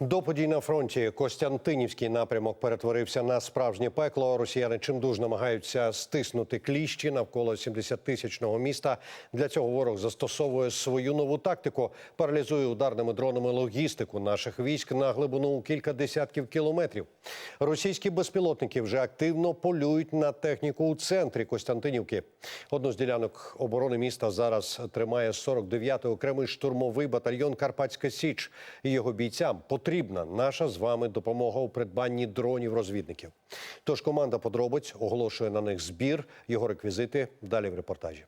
До подій на фронті Костянтинівський напрямок перетворився на справжнє пекло. Росіяни чимдуж намагаються стиснути кліщі навколо 70-тисячного міста. Для цього ворог застосовує свою нову тактику, паралізує ударними дронами логістику наших військ на глибину у кілька десятків кілометрів. Російські безпілотники вже активно полюють на техніку у центрі Костянтинівки. Одну з ділянок оборони міста зараз тримає 49-й окремий штурмовий батальйон Карпатська Січ. І його бійцям потрібна наша з вами допомога у придбанні дронів розвідників. Тож команда подробиць оголошує на них збір. Його реквізити далі в репортажі.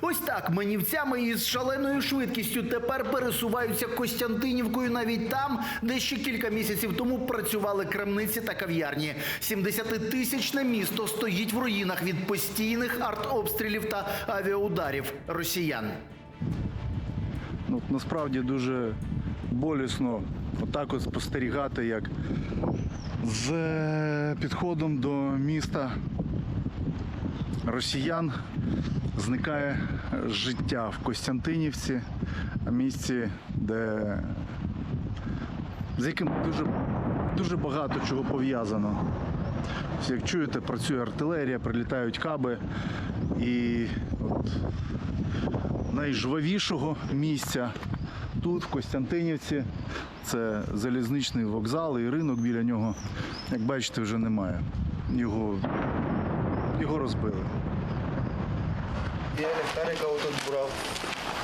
Ось так манівцями із шаленою швидкістю тепер пересуваються Костянтинівкою навіть там, де ще кілька місяців тому працювали крамниці та кав'ярні. 70-тисячне місто стоїть в руїнах від постійних артобстрілів та авіаударів росіян. Ну, насправді дуже болісно отак от спостерігати, як з е, підходом до міста росіян зникає життя в Костянтинівці, місці, де з яким дуже, дуже багато чого пов'язано. Як чуєте, працює артилерія, прилітають каби і от найжвавішого місця тут, в Костянтинівці. Це залізничний вокзал і ринок біля нього. Як бачите, вже немає. Його, його розбили. Я електрика отут брав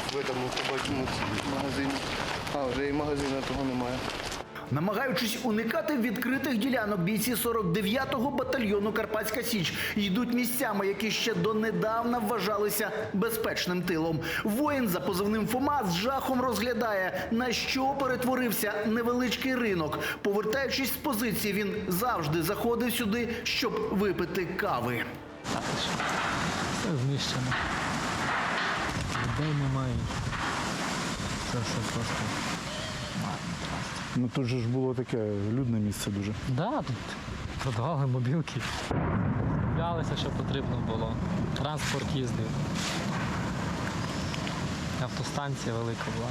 в цьому собачому магазині. А, вже і магазину того немає. Намагаючись уникати відкритих ділянок, бійці 49-го батальйону Карпатська Січ йдуть місцями, які ще донедавна вважалися безпечним тилом. Воїн за позивним Фома з жахом розглядає, на що перетворився невеличкий ринок. Повертаючись з позиції, він завжди заходив сюди, щоб випити кави. Знищено. Людей немає. Це все просто. Ну тут же ж було таке людне місце дуже. Да, тут продавали мобілки. Куплялися, що потрібно було. Транспорт їздив. Автостанція велика була.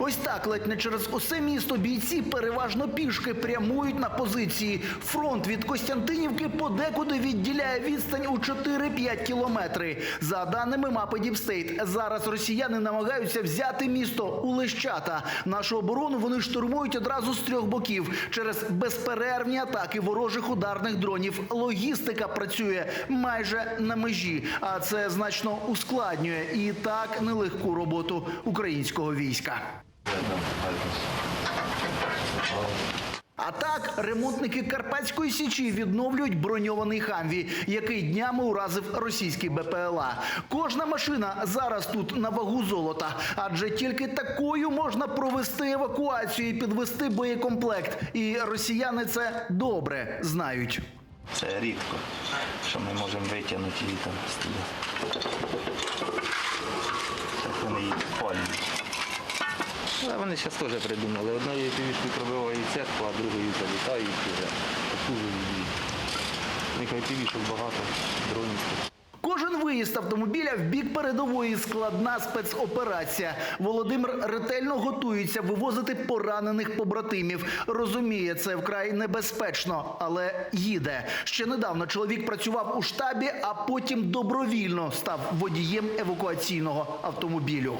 Ось так ледь не через усе місто бійці переважно пішки прямують на позиції. Фронт від Костянтинівки подекуди відділяє відстань у 4-5 кілометри. За даними мапи Діпстейт, зараз росіяни намагаються взяти місто у Лещата. Нашу оборону вони штурмують одразу з трьох боків через безперервні атаки ворожих ударних дронів. Логістика працює майже на межі, а це значно ускладнює і так нелегку роботу українського війська. А так ремонтники Карпатської січі відновлюють броньований хамві, який днями уразив російський БПЛА. Кожна машина зараз тут на вагу золота, адже тільки такою можна провести евакуацію і підвести боєкомплект. І росіяни це добре знають. Це рідко, що ми можемо витягнути її там з. Так вони її палюють. Але вони зараз теж придумали. Одною півішкою пробивають церкву, а другою залітають вже. Потужують них півішок багато, дронів. Кожен виїзд автомобіля в бік передової складна спецоперація. Володимир ретельно готується вивозити поранених побратимів. Розуміє, це вкрай небезпечно, але їде. Ще недавно чоловік працював у штабі, а потім добровільно став водієм евакуаційного автомобілю.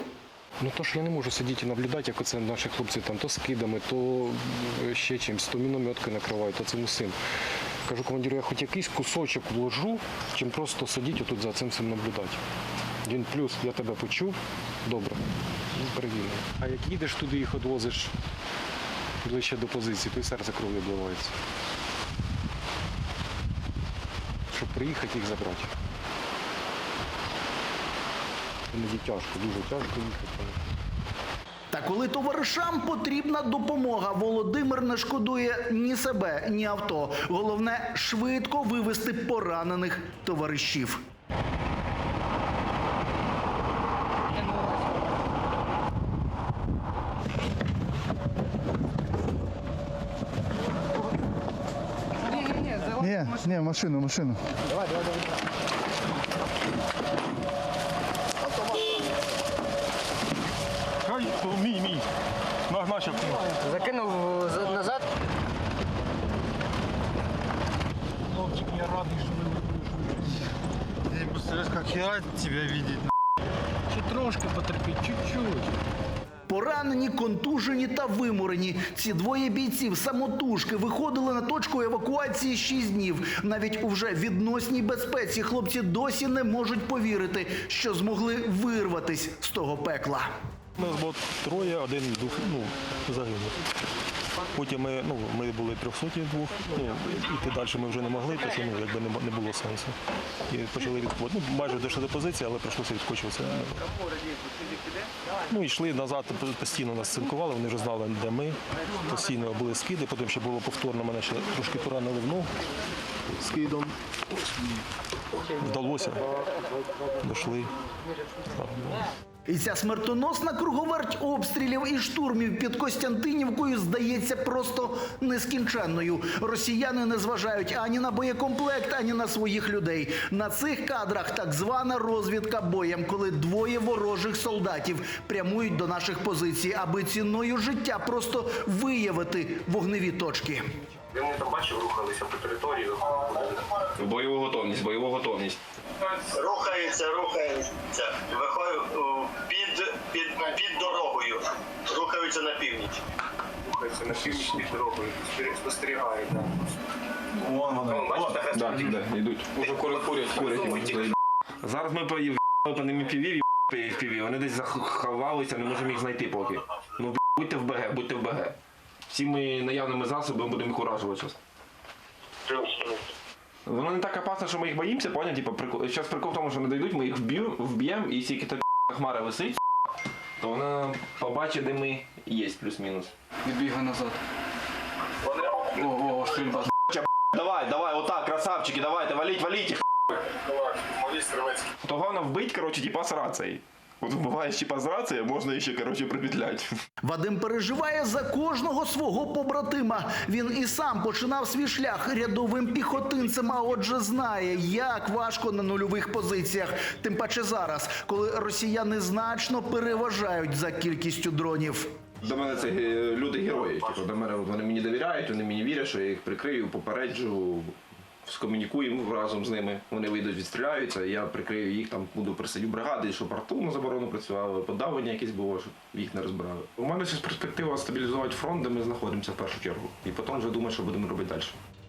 Ну то ж я не можу сидіти і наблюдати, як оце наші хлопці там то скидами, то е, ще чимось, то мінометки накривають, то цим усім. Кажу командиру, я хоч якийсь кусочок вложу, чим просто сидіти тут за цим всім наблюдати. Він плюс, я тебе почув, добре, ну. А як їдеш туди, їх відвозиш ближче до позиції, то й серце кров'ю обливається. Щоб приїхати їх забрати. Іноді тяжко, дуже тяжко їхати. Та коли товаришам потрібна допомога, Володимир не шкодує ні себе, ні авто. Головне швидко вивести поранених товаришів. Ні, ні, машину, машину. Закинув за- назад. Ты не представляешь, как я тебя видеть. Чи трошки потерпіть, чуть-чуть. Поранені, контужені та виморені. Ці двоє бійців самотужки виходили на точку евакуації шість днів. Навіть у вже відносній безпеці хлопці досі не можуть повірити, що змогли вирватись з того пекла. Нас було троє, один дух, ну, загинув. Потім ми, ну, ми були двох, ну, іти далі ми вже не могли, тому що ну, якби не, не було сенсу. І почали відходити. Ну, майже дійшли до позиції, але прийшлося відкочуватися. Ну, йшли назад, постійно нас цинкували, вони вже знали, де ми. Постійно були скиди, потім ще було повторно, мене ще трошки поранили в ногу скидом. Вдалося. Дійшли. І ця смертоносна круговерть обстрілів і штурмів під Костянтинівкою здається просто нескінченною. Росіяни не зважають ані на боєкомплект, ані на своїх людей. На цих кадрах так звана розвідка боєм, коли двоє ворожих солдатів прямують до наших позицій, аби ціною життя просто виявити вогневі точки. Ми там бачив, рухалися по території. Бойову готовність, бойову готовність. Рухається, рухається. Виходить під, під, під дорогою. Рухаються на північ. Рухаються на північ під дорогою. Спостерігають. так. Вон воно. Бачите, Да, да, йдуть. Уже курять, курять, курять. Зараз ми по їм по ним піві, піві. Вони десь заховалися, не можемо їх знайти поки. Ну, будьте в БГ, будьте в БГ. Всіми наявними засобами будемо їх уражувати зараз. Воно не так опасно, що ми їх боїмося, поняв? Типа, прикол... зараз прикол в тому, що не дійдуть, ми їх вб'ємо, вб'ємо, і якщо та хмара висить, то вона побачить, де ми є, плюс-мінус. Відбігай назад. О, о, стрільба. Давай, давай, отак, красавчики, давайте, валіть, валіть їх. То головне вбить, короче, типа з рацією. От вбиваєш типа з рацією, можна ще, короче, припетлять. Вадим переживає за кожного свого побратима. Він і сам починав свій шлях рядовим піхотинцем, а отже знає, як важко на нульових позиціях. Тим паче зараз, коли росіяни значно переважають за кількістю дронів. До мене це е, люди герої. Типу, до мене вони мені довіряють, вони мені вірять, що я їх прикрию, попереджу, скомунікуємо разом з ними. Вони вийдуть, відстріляються, я прикрию їх, там буду присадю бригади, щоб арту на заборону працювали, подавлення якесь було, щоб їх не розбирали. У мене зараз перспектива стабілізувати фронт, де ми знаходимося в першу чергу. І потім вже думаю, що будемо робити далі.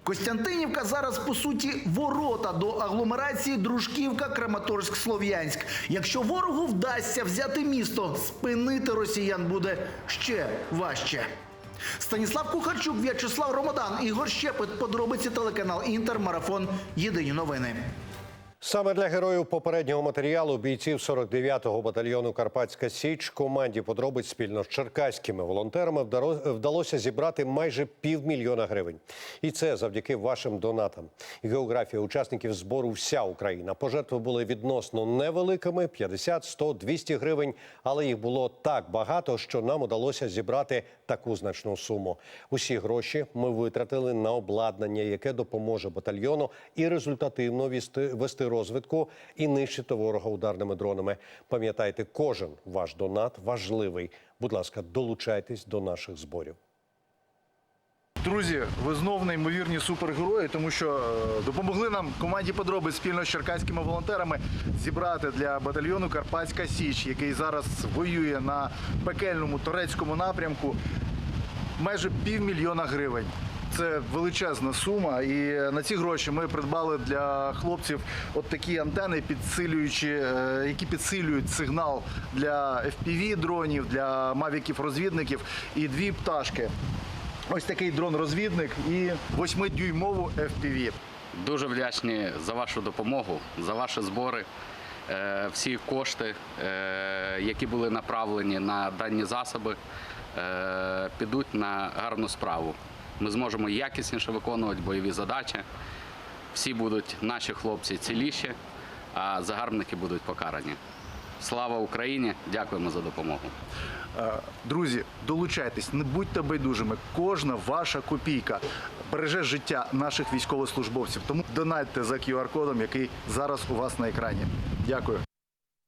Костянтинівка зараз по суті ворота до агломерації Дружківка, Краматорськ, Слов'янськ. Якщо ворогу вдасться взяти місто, спинити росіян буде ще важче. Станіслав Кухарчук, В'ячеслав Ромадан, Ігор Щепет, подробиці телеканал Інтер, марафон. Єдині новини. Саме для героїв попереднього матеріалу бійців 49-го батальйону Карпатська Січ команді подробиць спільно з черкаськими волонтерами вдалося зібрати майже півмільйона гривень. І це завдяки вашим донатам. Географія учасників збору вся Україна. Пожертви були відносно невеликими 50, 100, 200 гривень, але їх було так багато, що нам удалося зібрати таку значну суму. Усі гроші ми витратили на обладнання, яке допоможе батальйону і результативно вести, вести розвідку і нищити ворога ударними дронами. Пам'ятайте, кожен ваш донат важливий. Будь ласка, долучайтесь до наших зборів. Друзі, ви знов неймовірні супергерої, тому що е, допомогли нам команді подробиць спільно з черкаськими волонтерами зібрати для батальйону Карпатська Січ, який зараз воює на пекельному турецькому напрямку, майже півмільйона гривень. Це величезна сума, і на ці гроші ми придбали для хлопців от такі антени, підсилюючі, е, які підсилюють сигнал для fpv дронів, для мавіків розвідників і дві пташки. Ось такий дрон-розвідник і 8-дюймову FPV. Дуже вдячні за вашу допомогу, за ваші збори. Е, Всі кошти, е, які були направлені на дані засоби, підуть на гарну справу. Ми зможемо якісніше виконувати бойові задачі. Всі будуть наші хлопці ціліші, а загарбники будуть покарані. Слава Україні! Дякуємо за допомогу. Е, Друзі, долучайтесь, не будьте байдужими. Кожна ваша копійка береже життя наших військовослужбовців. Тому донатьте за QR-кодом, який зараз у вас на екрані. Дякую.